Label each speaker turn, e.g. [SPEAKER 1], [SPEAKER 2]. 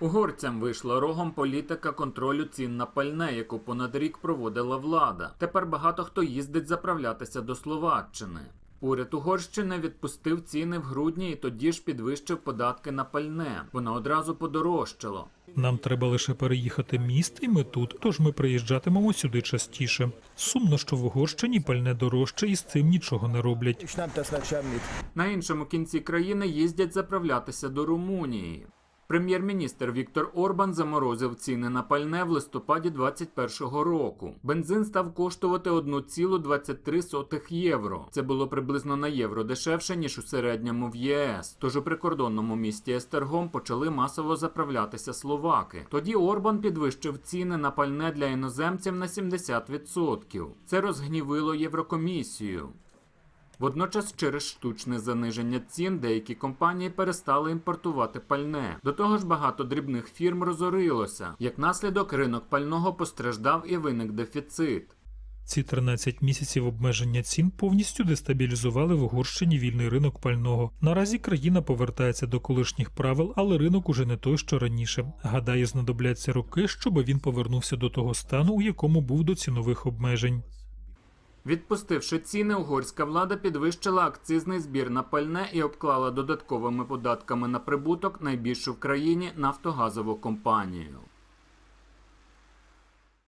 [SPEAKER 1] Угорцям вийшла рогом політика контролю цін на пальне, яку понад рік проводила влада. Тепер багато хто їздить заправлятися до Словаччини. Уряд Угорщини відпустив ціни в грудні і тоді ж підвищив податки на пальне. Воно одразу подорожчало.
[SPEAKER 2] Нам треба лише переїхати міст, і ми тут, тож ми приїжджатимемо сюди частіше. Сумно, що в Угорщині пальне дорожче і з цим нічого не роблять.
[SPEAKER 1] На іншому кінці країни їздять заправлятися до Румунії. Прем'єр-міністр Віктор Орбан заморозив ціни на пальне в листопаді 2021 року. Бензин став коштувати 1,23 євро. Це було приблизно на євро дешевше ніж у середньому в ЄС. Тож у прикордонному місті Естергом почали масово заправлятися словаки. Тоді Орбан підвищив ціни на пальне для іноземців на 70%. Це розгнівило Єврокомісію. Водночас через штучне заниження цін деякі компанії перестали імпортувати пальне. До того ж, багато дрібних фірм розорилося. Як наслідок, ринок пального постраждав і виник дефіцит.
[SPEAKER 2] Ці 13 місяців обмеження цін повністю дестабілізували в Угорщині вільний ринок пального. Наразі країна повертається до колишніх правил, але ринок уже не той, що раніше. Гадаю, знадобляться роки, щоб він повернувся до того стану, у якому був до цінових обмежень.
[SPEAKER 1] Відпустивши ціни, угорська влада підвищила акцизний збір на пальне і обклала додатковими податками на прибуток найбільшу в країні нафтогазову компанію.